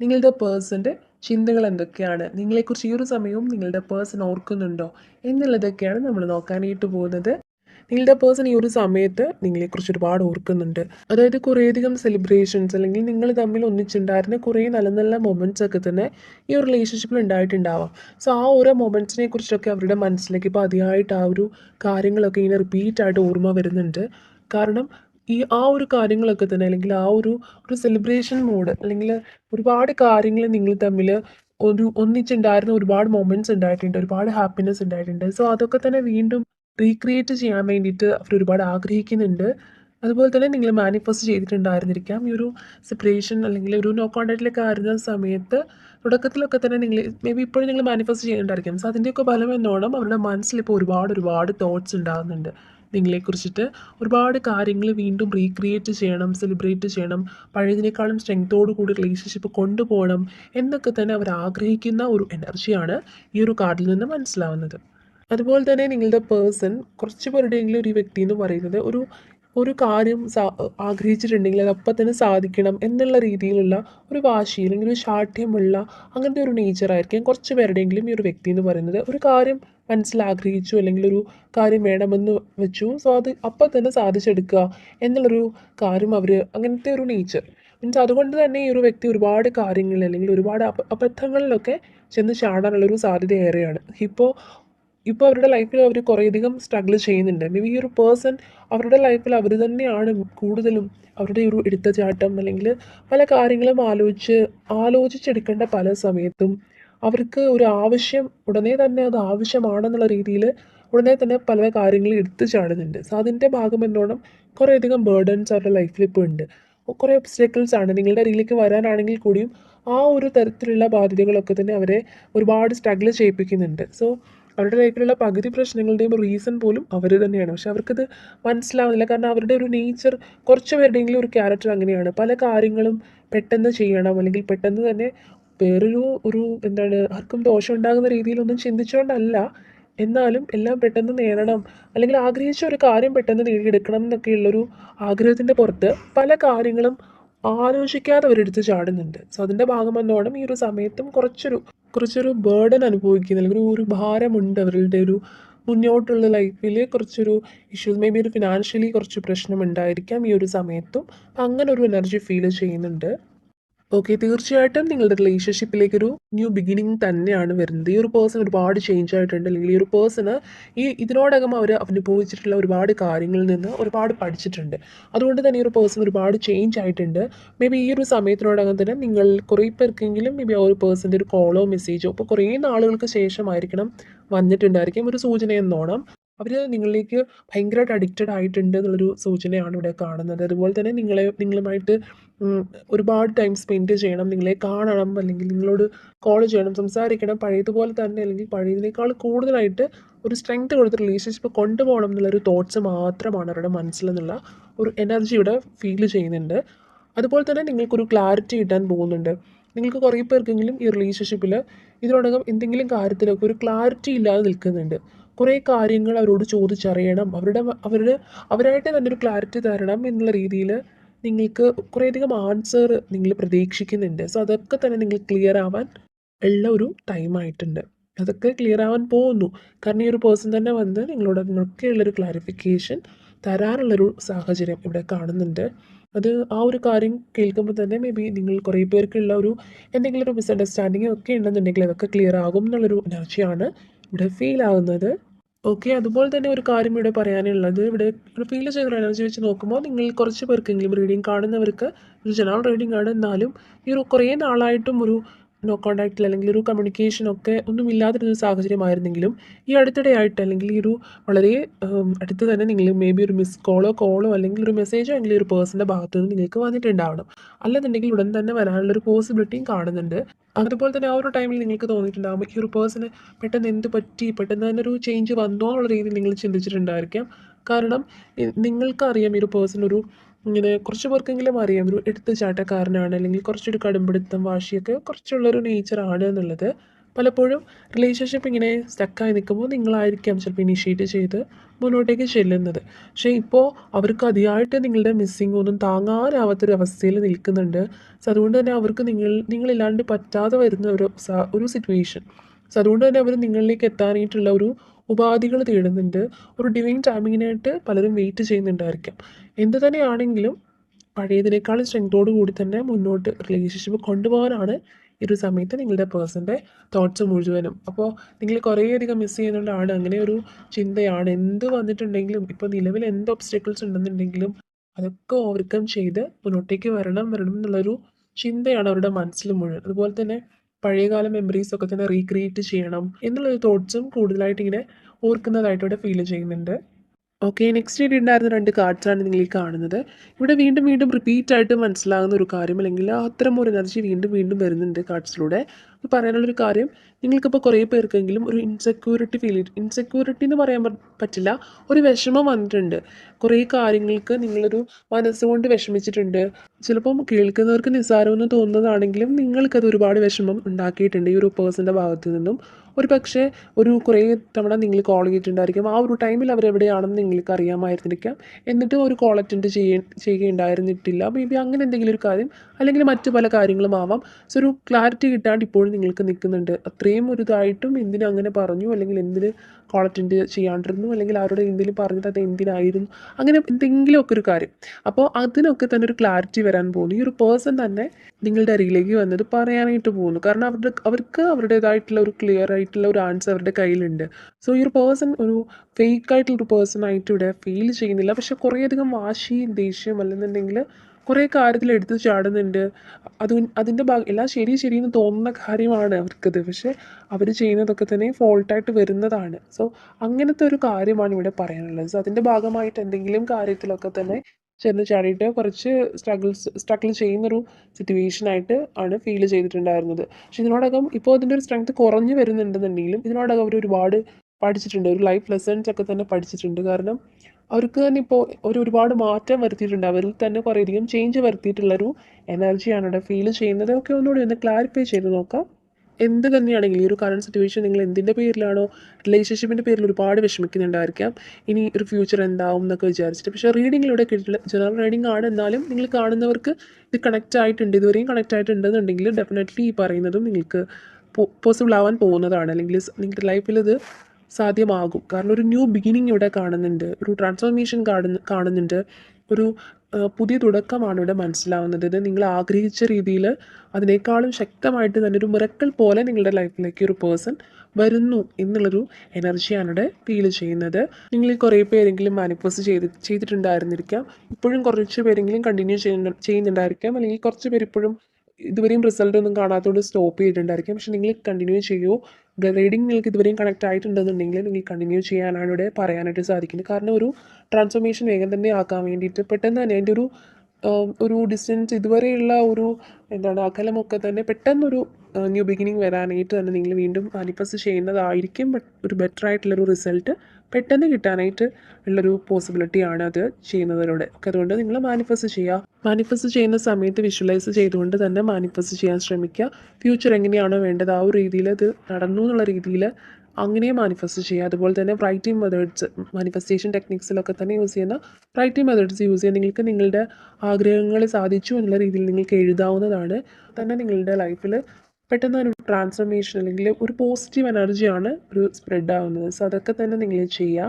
നിങ്ങളുടെ പേഴ്സന്റെ ചിന്തകൾ എന്തൊക്കെയാണ്? നിങ്ങളെക്കുറിച്ച് ഈ ഒരു സമയവും നിങ്ങളുടെ പേഴ്സൺ ഓർക്കുന്നുണ്ടോ? എന്നുള്ളതൊക്കെയാണ് നമ്മൾ നോക്കാനായിട്ട് പോകുന്നത്. നിങ്ങളുടെ പേഴ്സൺ ഈ ഒരു സമയത്ത് നിങ്ങളെക്കുറിച്ച് ഒരുപാട് ഓർക്കുന്നുണ്ട്. അതായത് കുറേയധികം സെലിബ്രേഷൻസ് അല്ലെങ്കിൽ നിങ്ങൾ തമ്മിൽ ഒന്നിച്ചുണ്ടായിരുന്ന കുറേ നല്ല നല്ല മൊമെന്റ്സ് ഒക്കെ തന്നെ ഈ ഒരു റിലേഷൻഷിപ്പിൽ ഉണ്ടായിട്ടുണ്ടാവാം. സോ ആ ഓരോ മൊമെന്റ്സിനെ കുറിച്ചൊക്കെ അവരുടെ മനസ്സിലേക്ക് ഇപ്പോൾ അതിയായിട്ട് ആ ഒരു കാര്യങ്ങളൊക്കെ ഇങ്ങനെ റിപ്പീറ്റ് ആയിട്ട് ഓർമ്മ വരുന്നുണ്ട്. കാരണം ഈ ആ ഒരു കാര്യങ്ങളൊക്കെ തന്നെ അല്ലെങ്കിൽ ആ ഒരു ഒരു സെലിബ്രേഷൻ മൂഡ് അല്ലെങ്കിൽ ഒരുപാട് കാര്യങ്ങൾ നിങ്ങൾ തമ്മിൽ ഒരു ഒന്നിച്ചുണ്ടായിരുന്ന ഒരുപാട് മൊമെന്റ്സ് ഉണ്ടായിട്ടുണ്ട് ഒരുപാട് ഹാപ്പിനെസ് ഉണ്ടായിട്ടുണ്ട്. സോ അതൊക്കെ തന്നെ വീണ്ടും റീക്രിയേറ്റ് ചെയ്യാൻ വേണ്ടിയിട്ട് അവർ ഒരുപാട് ആഗ്രഹിക്കുന്നുണ്ട്. അതുപോലെ തന്നെ നിങ്ങൾ മാനിഫെസ്റ്റ് ചെയ്തിട്ടുണ്ടായിരുന്നിരിക്കാം. ഈ ഒരു സെപ്പറേഷൻ അല്ലെങ്കിൽ ഒരു നോ കോൺടാക്റ്റിലൊക്കെ ആയിരുന്ന സമയത്ത് തുടക്കത്തിലൊക്കെ തന്നെ നിങ്ങൾ മേ ബി ഇപ്പോഴും നിങ്ങൾ മാനിഫെസ്റ്റ് ചെയ്യുന്നുണ്ടായിരിക്കും. സോ അതിന്റെയൊക്കെ ഫലം എന്നോണം അവരുടെ മനസ്സിൽ ഇപ്പോൾ ഒരുപാട് ഒരുപാട് തോട്ട്സ് ഉണ്ടാകുന്നുണ്ട്. നിങ്ങളെക്കുറിച്ചിട്ട് ഒരുപാട് കാര്യങ്ങൾ വീണ്ടും റീക്രിയേറ്റ് ചെയ്യണം സെലിബ്രേറ്റ് ചെയ്യണം പഴയതിനേക്കാളും സ്ട്രെങ്തോടു കൂടി റിലേഷൻഷിപ്പ് കൊണ്ടുപോകണം എന്നൊക്കെ തന്നെ അവർ ആഗ്രഹിക്കുന്ന ഒരു എനർജിയാണ് ഈ ഒരു കാർഡിൽ നിന്ന് മനസ്സിലാവുന്നത്. അതുപോലെ തന്നെ നിങ്ങളുടെ പേഴ്സൺ കുറച്ച് പേരുടെയെങ്കിലും ഒരു വ്യക്തി എന്ന് പറയുന്നത് ഒരു ഒരു കാര്യം ആഗ്രഹിച്ചിട്ടുണ്ടെങ്കിൽ അത് അപ്പം തന്നെ സാധിക്കണം എന്നുള്ള രീതിയിലുള്ള ഒരു വാശി അല്ലെങ്കിൽ ഒരു ശാഠ്യമുള്ള അങ്ങനത്തെ ഒരു നേച്ചറായിരിക്കും കുറച്ച് പേരുടെയെങ്കിലും ഈ ഒരു വ്യക്തി എന്ന് പറയുന്നത്. ഒരു കാര്യം മനസ്സിൽ ആഗ്രഹിച്ചു അല്ലെങ്കിൽ ഒരു കാര്യം വേണമെന്ന് വെച്ചു. സോ അത് അപ്പം തന്നെ സാധിച്ചെടുക്കുക എന്നുള്ളൊരു കാര്യം അവർ അങ്ങനത്തെ ഒരു നേച്ചർ മീൻസ് അതുകൊണ്ട് തന്നെ ഈ ഒരു വ്യക്തി ഒരുപാട് കാര്യങ്ങളിൽ അല്ലെങ്കിൽ ഒരുപാട് അബ അബദ്ധങ്ങളിലൊക്കെ ചെന്ന് ചാടാനുള്ളൊരു സാധ്യത ഏറെയാണ് ഇപ്പോൾ ഇപ്പോൾ അവരുടെ ലൈഫിൽ അവർ കുറേയധികം സ്ട്രഗിൾ ചെയ്യുന്നുണ്ട്. മേ ബി ഈ ഒരു പേഴ്സൺ അവരുടെ ലൈഫിൽ അവർ തന്നെയാണ് കൂടുതലും അവരുടെ ഒരു എടുത്തുചാട്ടം അല്ലെങ്കിൽ പല കാര്യങ്ങളും ആലോചിച്ച് ആലോചിച്ചെടുക്കേണ്ട പല സമയത്തും അവർക്ക് ഒരു ആവശ്യം ഉടനെ തന്നെ അത് ആവശ്യമാണെന്നുള്ള രീതിയിൽ ഉടനെ തന്നെ പല കാര്യങ്ങളും എടുത്തു ചാടുന്നുണ്ട്. സോ അതിന്റെ ഭാഗം എന്നോണം കുറേയധികം ബേർഡൻസ് അവരുടെ ലൈഫിൽ ഇപ്പോൾ ഉണ്ട്. കുറേ ഒബ്സ്റ്റക്കിൾസ് ആണ്. നിങ്ങളുടെ അരികിലേക്ക് വരാനാണെങ്കിൽ കൂടിയും ആ ഒരു തരത്തിലുള്ള ബാധ്യതകളൊക്കെ തന്നെ അവരെ ഒരുപാട് സ്ട്രഗിൾ ചെയ്യിപ്പിക്കുന്നുണ്ട്. സോ അവരുടെ ലൈഫിലുള്ള പകുതി പ്രശ്നങ്ങളുടെയും റീസൺ പോലും അവർ തന്നെയാണ്. പക്ഷെ അവർക്കത് മനസ്സിലാവുന്നില്ല. കാരണം അവരുടെ ഒരു നേച്ചർ കുറച്ച് പേരുടെയെങ്കിലും ഒരു ക്യാരക്ടർ അങ്ങനെയാണ്. പല കാര്യങ്ങളും പെട്ടെന്ന് ചെയ്യണം. അല്ലെങ്കിൽ പെട്ടെന്ന് തന്നെ വേറൊരു ഒരു എന്താണ് ആർക്കും ദോഷം ഉണ്ടാകുന്ന രീതിയിലൊന്നും ചിന്തിച്ചുകൊണ്ടല്ല എന്നാലും എല്ലാം പെട്ടെന്ന് നേടണം. അല്ലെങ്കിൽ ആഗ്രഹിച്ച ഒരു കാര്യം പെട്ടെന്ന് നേടിയെടുക്കണം എന്നൊക്കെയുള്ളൊരു ആഗ്രഹത്തിന്റെ പുറത്ത് പല കാര്യങ്ങളും ആലോചിക്കാതെ അവരെടുത്ത് ചാടുന്നുണ്ട്. സോ അതിന്റെ ഭാഗം എന്നോണം ഈ ഒരു സമയത്തും കുറച്ചൊരു കുറച്ചൊരു ബേർഡൻ അനുഭവിക്കുന്ന. അല്ലെങ്കിൽ ഒരു ഒരു ഭാരമുണ്ട് അവരുടെ ഒരു മുന്നോട്ടുള്ള ലൈഫിൽ കുറച്ചൊരു ഇഷ്യൂസ് മേ ബി ഒരു ഫിനാൻഷ്യലി കുറച്ച് പ്രശ്നം ഉണ്ടായിരിക്കാം ഈ ഒരു സമയത്തും. അങ്ങനെ ഒരു എനർജി ഫീൽ ചെയ്യുന്നുണ്ട്. ഓക്കെ തീർച്ചയായിട്ടും നിങ്ങളുടെ റിലേഷൻഷിപ്പിലേക്ക് ഒരു ന്യൂ ബിഗിനിങ് തന്നെയാണ് വരുന്നത്. ഈ ഒരു പേഴ്സൺ ഒരുപാട് ചേഞ്ച് ആയിട്ടുണ്ട്. അല്ലെങ്കിൽ ഈ ഒരു പേഴ്സണ് ഈ ഇതിനോടകം അവർ അനുഭവിച്ചിട്ടുള്ള ഒരുപാട് കാര്യങ്ങളിൽ നിന്ന് ഒരുപാട് പഠിച്ചിട്ടുണ്ട്. അതുകൊണ്ട് തന്നെ ഈ ഒരു പേഴ്സൺ ഒരുപാട് ചേഞ്ച് ആയിട്ടുണ്ട്. മേ ബി ഈ ഒരു സമയത്തിനോടകം തന്നെ നിങ്ങൾ കുറേ പേർക്കെങ്കിലും മേ ബി ആ ഒരു പേഴ്സന്റെ ഒരു കോളോ മെസ്സേജോ ഇപ്പോൾ കുറേ നാളുകൾക്ക് ശേഷമായിരിക്കണം വന്നിട്ടുണ്ടായിരിക്കും. ഒരു സൂചന എന്നോണം അവർ നിങ്ങളിലേക്ക് ഭയങ്കരമായിട്ട് അഡിക്റ്റഡ് ആയിട്ടുണ്ട് എന്നുള്ളൊരു സൂചനയാണ് ഇവിടെ കാണുന്നത്. അതുപോലെ തന്നെ നിങ്ങളെ നിങ്ങളുമായിട്ട് ഒരുപാട് ടൈം സ്പെൻഡ് ചെയ്യണം. നിങ്ങളെ കാണണം അല്ലെങ്കിൽ നിങ്ങളോട് കോൾ ചെയ്യണം സംസാരിക്കണം. പഴയതുപോലെ തന്നെ അല്ലെങ്കിൽ പഴയതിനേക്കാൾ കൂടുതലായിട്ട് ഒരു സ്ട്രെങ്ത് കൊടുത്ത് റിലേഷൻഷിപ്പ് കൊണ്ടുപോകണം എന്നുള്ളൊരു തോട്ട്സ് മാത്രമാണ് അവരുടെ മനസ്സിലെന്നുള്ള ഒരു എനർജി ഇവിടെ ഫീൽ ചെയ്യുന്നുണ്ട്. അതുപോലെ തന്നെ നിങ്ങൾക്കൊരു ക്ലാരിറ്റി കിട്ടാൻ പോകുന്നുണ്ട്. നിങ്ങൾക്ക് കുറേ പേർക്കെങ്കിലും ഈ റിലേഷൻഷിപ്പിൽ ഇതിനോടകം എന്തെങ്കിലും കാര്യത്തിലൊക്കെ ഒരു ക്ലാരിറ്റി ഇല്ലാതെ നിൽക്കുന്നുണ്ട്. കുറേ കാര്യങ്ങൾ അവരോട് ചോദിച്ചറിയണം. അവരുടെ അവരുടെ അവരായിട്ട് തന്നെ ഒരു ക്ലാരിറ്റി തരണം എന്നുള്ള രീതിയിൽ നിങ്ങൾക്ക് കുറേയധികം ആൻസർ നിങ്ങൾ പ്രതീക്ഷിക്കുന്നുണ്ട്. സോ അതൊക്കെ തന്നെ നിങ്ങൾ ക്ലിയർ ആവാൻ ഉള്ള ഒരു ടൈമായിട്ടുണ്ട് അതൊക്കെ ക്ലിയർ ആവാൻ പോകുന്നു. കാരണം ഈ ഒരു പേഴ്സൺ തന്നെ വന്ന് നിങ്ങളോട് അതിനൊക്കെയുള്ളൊരു ക്ലാരിഫിക്കേഷൻ തരാനുള്ളൊരു സാഹചര്യം ഇവിടെ കാണുന്നുണ്ട്. അത് ആ ഒരു കാര്യം കേൾക്കുമ്പോൾ തന്നെ മേ ബി നിങ്ങൾ കുറേ പേർക്കുള്ള ഒരു എന്തെങ്കിലും ഒരു മിസ്അണ്ടർസ്റ്റാൻഡിങ് ഒക്കെ ഉണ്ടെന്നുണ്ടെങ്കിൽ അതൊക്കെ ക്ലിയർ ആകും എന്നുള്ളൊരു എനർജിയാണ് ഇവിടെ ഫീൽ ആവുന്നത്. ഓക്കെ അതുപോലെ തന്നെ ഒരു കാര്യം ഇവിടെ പറയാനുള്ളത്. ഇവിടെ ഫീൽ ചെയ്യുന്ന എനർജി വെച്ച് നോക്കുമ്പോൾ നിങ്ങൾ കുറച്ച് പേർക്കെങ്കിലും റീഡിങ് കാണുന്നവർക്ക് ഒരു ജനറൽ റീഡിംഗ് ആണ്. എന്നാലും ഈ ഒരു കുറേ നാളായിട്ടും ഒരു നോ കോണ്ടാക്റ്റിൽ അല്ലെങ്കിൽ ഒരു കമ്മ്യൂണിക്കേഷൻ ഒക്കെ ഒന്നും ഇല്ലാതിരുന്നൊരു സാഹചര്യമായിരുന്നെങ്കിലും ഈ അടുത്തിടെയായിട്ട് അല്ലെങ്കിൽ ഈ ഒരു വളരെ അടുത്ത് തന്നെ നിങ്ങൾ മേ ബി ഒരു മിസ് കോളോ കോളോ അല്ലെങ്കിൽ ഒരു മെസ്സേജോ അല്ലെങ്കിൽ ഒരു പേഴ്സന്റെ ഭാഗത്തു നിന്ന് നിങ്ങൾക്ക് വന്നിട്ടുണ്ടാവണം. അല്ലെന്നുണ്ടെങ്കിൽ ഉടൻ തന്നെ വരാനുള്ളൊരു പോസിബിലിറ്റിയും കാണുന്നുണ്ട്. അതുപോലെ തന്നെ ആ ഒരു ടൈമിൽ നിങ്ങൾക്ക് തോന്നിയിട്ടുണ്ടാകും ഈ ഒരു പേഴ്സണ് പെട്ടെന്ന് എന്ത് പറ്റി? പെട്ടെന്ന് തന്നെ ഒരു ചേഞ്ച് വന്നോ എന്നുള്ള രീതിയിൽ നിങ്ങൾ ചിന്തിച്ചിട്ടുണ്ടായിരിക്കാം. കാരണം നിങ്ങൾക്കറിയാം ഈ ഒരു പേഴ്സൺ ഒരു ഇങ്ങനെ കുറച്ച് പേർക്കെങ്കിലും അറിയാം. ഒരു എടുത്തുചാട്ടക്കാരനാണ് അല്ലെങ്കിൽ കുറച്ചൊരു കടുംപിടുത്തം വാശിയൊക്കെ കുറച്ചുള്ളൊരു നേച്ചറാണ് എന്നുള്ളത്. പലപ്പോഴും റിലേഷൻഷിപ്പ് ഇങ്ങനെ സ്റ്റക്കായി നിൽക്കുമ്പോൾ നിങ്ങളായിരിക്കാം ചിലപ്പോൾ ഇനിഷ്യേറ്റ് ചെയ്ത് മുന്നോട്ടേക്ക് ചെല്ലുന്നത്. പക്ഷേ ഇപ്പോൾ അവർക്ക് അതിയായിട്ട് നിങ്ങളുടെ മിസ്സിങ് ഒന്നും താങ്ങാനാവാത്തൊരു അവസ്ഥയിൽ നിൽക്കുന്നുണ്ട്. സോ അതുകൊണ്ട് തന്നെ അവർക്ക് നിങ്ങൾ നിങ്ങളില്ലാണ്ട് പറ്റാതെ വരുന്ന ഒരു ഒരു സിറ്റുവേഷൻ സോ അതുകൊണ്ട് തന്നെ അവർ നിങ്ങളിലേക്ക് എത്താനായിട്ടുള്ള ഒരു ഉപാധികൾ തേടുന്നുണ്ട്. ഒരു ഡിവൈൻ ടൈമിങ്ങിനായിട്ട് പലരും വെയിറ്റ് ചെയ്യുന്നുണ്ടായിരിക്കാം. എന്ത് തന്നെയാണെങ്കിലും പഴയതിനേക്കാളും സ്ട്രെങ്തോടു കൂടി തന്നെ മുന്നോട്ട് റിലേഷൻഷിപ്പ് കൊണ്ടുപോകാനാണ് ഈ ഒരു സമയത്ത് നിങ്ങളുടെ പേഴ്സന്റെ തോട്ട്സ് മുഴുവനും. അപ്പോൾ നിങ്ങൾ കുറേയധികം മിസ് ആണ് അങ്ങനെ ഒരു ചിന്തയാണ്. എന്ത് വന്നിട്ടുണ്ടെങ്കിലും ഇപ്പോൾ നിലവിൽ എന്ത് ഒബ്സ്റ്റക്കിൾസ് ഉണ്ടെന്നുണ്ടെങ്കിലും അതൊക്കെ ഓവർകം ചെയ്ത് മുന്നോട്ടേക്ക് വരണം വരണം എന്നുള്ളൊരു ചിന്തയാണ് അവരുടെ മനസ്സിൽ മുഴുവൻ. അതുപോലെ തന്നെ പഴയകാല മെമ്മറീസ് ഒക്കെ തന്നെ റീക്രിയേറ്റ് ചെയ്യണം എന്നുള്ളൊരു തോട്ട്സും കൂടുതലായിട്ട് ഇങ്ങനെ ഓർക്കുന്നതായിട്ട് ഇവിടെ ഫീൽ ചെയ്യുന്നുണ്ട്. ഓക്കെ നെക്സ്റ്റ് ഇവിടെ ഉണ്ടായിരുന്ന രണ്ട് കാർഡ്സാണ് നിങ്ങൾ ഈ കാണുന്നത്. ഇവിടെ വീണ്ടും വീണ്ടും റിപ്പീറ്റ് ആയിട്ട് മനസ്സിലാകുന്ന ഒരു കാര്യം അല്ലെങ്കിൽ അത്തരം ഒരു എനർജി വീണ്ടും വീണ്ടും വരുന്നുണ്ട് കാർഡ്സിലൂടെ പറയാനുള്ളൊരു കാര്യം നിങ്ങൾക്കിപ്പോൾ കുറേ പേർക്കെങ്കിലും ഒരു ഇൻസെക്യൂരിറ്റി ഫീൽ ചെയ്തു ഇൻസെക്യൂരിറ്റി എന്ന് പറയാൻ പറ്റില്ല ഒരു വിഷമം വന്നിട്ടുണ്ട്. കുറേ കാര്യങ്ങൾക്ക് നിങ്ങളൊരു മനസ്സുകൊണ്ട് വിഷമിച്ചിട്ടുണ്ട്. ചിലപ്പം കേൾക്കുന്നവർക്ക് നിസ്സാരമെന്ന് തോന്നുന്നതാണെങ്കിലും നിങ്ങൾക്കത് ഒരുപാട് വിഷമം ഉണ്ടാക്കിയിട്ടുണ്ട് ഈ ഒരു പേഴ്സന്റെ ഭാഗത്തു നിന്നും. ഒരു പക്ഷേ ഒരു കുറേ തവണ നിങ്ങൾ കോൾ ചെയ്തിട്ടുണ്ടായിരിക്കും. ആ ഒരു ടൈമിൽ അവരെവിടെയാണെന്ന് നിങ്ങൾക്ക് അറിയാമായിരുന്നിരിക്കാം. എന്നിട്ടും ഒരു കോൾ അറ്റൻഡ് ചെയ്യ ചെയ്യുകയുണ്ടായിരുന്നിട്ടില്ല. മേ ബി അങ്ങനെ എന്തെങ്കിലും ഒരു കാര്യം അല്ലെങ്കിൽ മറ്റു പല കാര്യങ്ങളും ആവാം. സോ ഒരു ക്ലാരിറ്റി കിട്ടാണ്ട് ഇപ്പോഴും നിങ്ങൾക്ക് നിൽക്കുന്നുണ്ട്. അത്രയും ഒരു ഇതായിട്ടും എന്തിനു അങ്ങനെ പറഞ്ഞു? അല്ലെങ്കിൽ എന്തിന് കോൾ അറ്റൻഡ് ചെയ്യാണ്ടിരുന്നു? അല്ലെങ്കിൽ അവരോട് എന്തെങ്കിലും പറഞ്ഞത് അത് എന്തിനായിരുന്നു? അങ്ങനെ എന്തെങ്കിലുമൊക്കെ ഒരു കാര്യം. അപ്പോൾ അതിനൊക്കെ തന്നെ ഒരു ക്ലാരിറ്റി വരാൻ പോകുന്നു. ഈ ഒരു പേഴ്സൺ തന്നെ നിങ്ങളുടെ അരികിലേക്ക് വന്നത് പറയാനായിട്ട് പോകുന്നു. കാരണം അവരുടെ അവർക്ക് അവരുടേതായിട്ടുള്ള ഒരു ക്ലിയർ ആയിട്ടുള്ള ഒരു ആൻസർ അവരുടെ കയ്യിലുണ്ട്. സോ ഈ ഒരു പേഴ്സൺ ഒരു ഫേക്ക് ആയിട്ടുള്ള ഒരു പേഴ്സൺ ആയിട്ട് ഇവിടെ ഫീൽ ചെയ്യുന്നില്ല. പക്ഷെ കുറേയധികം വാശി ദേഷ്യം അല്ലെന്നുണ്ടെങ്കിൽ കുറേ കാര്യത്തിൽ എടുത്തു ചാടുന്നുണ്ട്. അത് അതിന്റെ ഭാഗം എല്ലാം ശരി ശരി എന്ന് തോന്നുന്ന കാര്യമാണ് അവർക്കത്. പക്ഷേ അവർ ചെയ്യുന്നതൊക്കെ തന്നെ ഫോൾട്ടായിട്ട് വരുന്നതാണ്. സോ അങ്ങനത്തെ ഒരു കാര്യമാണ് ഇവിടെ പറയാനുള്ളത്. സോ അതിന്റെ ഭാഗമായിട്ട് എന്തെങ്കിലും കാര്യത്തിലൊക്കെ തന്നെ ചെന്ന് ചാടിയിട്ട് കുറച്ച് സ്ട്രഗിൾസ് സ്ട്രഗിൾ ചെയ്യുന്നൊരു സിറ്റുവേഷനായിട്ട് ആണ് ഫീൽ ചെയ്തിട്ടുണ്ടായിരുന്നത്. പക്ഷെ ഇതിനോടകം ഇപ്പോൾ അതിന്റെ ഒരു സ്ട്രെങ്ത് കുറഞ്ഞു വരുന്നുണ്ടെന്നുണ്ടെങ്കിലും ഇതിനോടകം അവർ ഒരുപാട് പഠിച്ചിട്ടുണ്ട്. ഒരു ലൈഫ് ലെസൺസ് ഒക്കെ തന്നെ പഠിച്ചിട്ടുണ്ട്. കാരണം അവർക്ക് തന്നെ ഇപ്പോൾ ഒരു ഒരുപാട് മാറ്റം വരുത്തിയിട്ടുണ്ട്. അവരിൽ തന്നെ കുറേയധികം ചേഞ്ച് വരുത്തിയിട്ടുള്ളൊരു എനർജിയാണ് ഇവിടെ ഫീൽ ചെയ്യുന്നത്. ഒക്കെ ഒന്നുകൂടി ഒന്ന് ക്ലാരിഫൈ ചെയ്ത് നോക്കാം. എന്ത് തന്നെയാണെങ്കിലും ഈ ഒരു കറണ്ട് സിറ്റുവേഷൻ നിങ്ങൾ എന്തിന്റെ പേരിലാണോ റിലേഷൻഷിപ്പിന്റെ പേരിൽ ഒരുപാട് വിഷമിക്കുന്നുണ്ടായിരിക്കാം. ഇനി ഒരു ഫ്യൂച്ചർ എന്താവും എന്നൊക്കെ വിചാരിച്ചിട്ട്. പക്ഷേ റീഡിങ്ങിലൂടെ കിട്ടിയിട്ടുള്ള ജനറൽ റീഡിംഗ് ആണ്. എന്നാലും നിങ്ങൾ കാണുന്നവർക്ക് ഇത് കണക്റ്റ് ആയിട്ടുണ്ട്. ഇതുവരെയും കണക്റ്റ് ആയിട്ടുണ്ടെന്നുണ്ടെങ്കിൽ ഡെഫിനറ്റ്ലി ഈ പറയുന്നതും നിങ്ങൾക്ക് പോസിബിൾ ആവാൻ പോകുന്നതാണ്. അല്ലെങ്കിൽ നിങ്ങളുടെ ലൈഫിൽ ഇത് സാധ്യമാകും. കാരണം ഒരു ന്യൂ ബിഗിനിങ് ഇവിടെ കാണുന്നുണ്ട്. ഒരു ട്രാൻസ്ഫോർമേഷൻ കാണുന്ന കാണുന്നുണ്ട്. ഒരു പുതിയ തുടക്കമാണ് ഇവിടെ മനസ്സിലാവുന്നത്. ഇത് നിങ്ങൾ ആഗ്രഹിച്ച രീതിയിൽ അതിനേക്കാളും ശക്തമായിട്ട് തന്നെ ഒരു മിറക്കൽ പോലെ നിങ്ങളുടെ ലൈഫിലേക്ക് ഒരു പേഴ്സൺ വരുന്നു എന്നുള്ളൊരു എനർജിയാണ് ഇവിടെ ഫീൽ ചെയ്യുന്നത്. നിങ്ങൾ കുറേ പേരെങ്കിലും മാനിഫെസ്റ്റ് ചെയ്ത് ചെയ്തിട്ടുണ്ടായിരുന്നിരിക്കാം. ഇപ്പോഴും കുറച്ച് പേരെങ്കിലും കണ്ടിന്യൂ ചെയ്യുന്നു ചെയ്യുന്നുണ്ടായിരിക്കാം. അല്ലെങ്കിൽ കുറച്ച് പേര് ഇപ്പോഴും ഇതുവരെയും റിസൾട്ട് ഒന്നും കാണാത്തതുകൊണ്ട് സ്റ്റോപ്പ് ചെയ്തിട്ടുണ്ടായിരിക്കും. പക്ഷേ നിങ്ങൾ കണ്ടിന്യൂ ചെയ്യൂ. റീഡിങ് നിങ്ങൾക്ക് ഇതുവരെയും കണക്ട് ആയിട്ടുണ്ടെന്നുണ്ടെങ്കിൽ നിങ്ങൾ കണ്ടിന്യൂ ചെയ്യാനാണ് ഇവിടെ പറയാനായിട്ട് സാധിക്കുന്നത്. കാരണം ഒരു ട്രാൻസ്ഫോർമേഷൻ വേഗം തന്നെ ആക്കാൻ വേണ്ടിയിട്ട് പെട്ടെന്ന് തന്നെ അതിന്റെ ഒരു ഒരു ഡിസ്റ്റൻസ് ഇതുവരെയുള്ള ഒരു എന്താണ് അകലമൊക്കെ തന്നെ പെട്ടെന്നൊരു ന്യൂ ബിഗിനിങ് വരാനായിട്ട് തന്നെ നിങ്ങൾ വീണ്ടും മാനിഫെസ്റ്റ് ചെയ്യുന്നതായിരിക്കും. ഒരു ബെറ്റർ ആയിട്ടുള്ളൊരു റിസൾട്ട് പെട്ടെന്ന് കിട്ടാനായിട്ട് ഉള്ളൊരു പോസിബിലിറ്റിയാണ് അത് ചെയ്യുന്നതിലൂടെ ഒക്കെ അതുകൊണ്ട് നിങ്ങൾ മാനിഫെസ്റ്റ് ചെയ്യുക മാനിഫെസ്റ്റ് ചെയ്യുന്ന സമയത്ത് വിഷ്വലൈസ് ചെയ്തുകൊണ്ട് തന്നെ മാനിഫെസ്റ്റ് ചെയ്യാൻ ശ്രമിക്കുക. ഫ്യൂച്ചർ എങ്ങനെയാണോ വേണ്ടത് ആ ഒരു രീതിയിൽ അത് നടന്നു എന്നുള്ള രീതിയിൽ അങ്ങനെ മാനിഫെസ്റ്റ് ചെയ്യുക. അതുപോലെ തന്നെ റൈറ്റിംഗ് മെത്തേഡ്സ് മാനിഫെസ്റ്റേഷൻ ടെക്നിക്സിലൊക്കെ തന്നെ യൂസ് ചെയ്യുന്ന റൈറ്റിംഗ് മെത്തേഡ്സ് യൂസ് ചെയ്യുക നിങ്ങൾക്ക് നിങ്ങളുടെ ആഗ്രഹങ്ങൾ സാധിച്ചു എന്നുള്ള രീതിയിൽ നിങ്ങൾക്ക് എഴുതാവുന്നതാണ്. തന്നെ നിങ്ങളുടെ ലൈഫിൽ പെട്ടെന്ന് ഒരു ട്രാൻസ്ഫർമേഷൻ അല്ലെങ്കിൽ ഒരു പോസിറ്റീവ് എനർജിയാണ് ഒരു സ്പ്രെഡ് ആവുന്നത്. സോ അതൊക്കെ തന്നെ നിങ്ങൾ ചെയ്യുക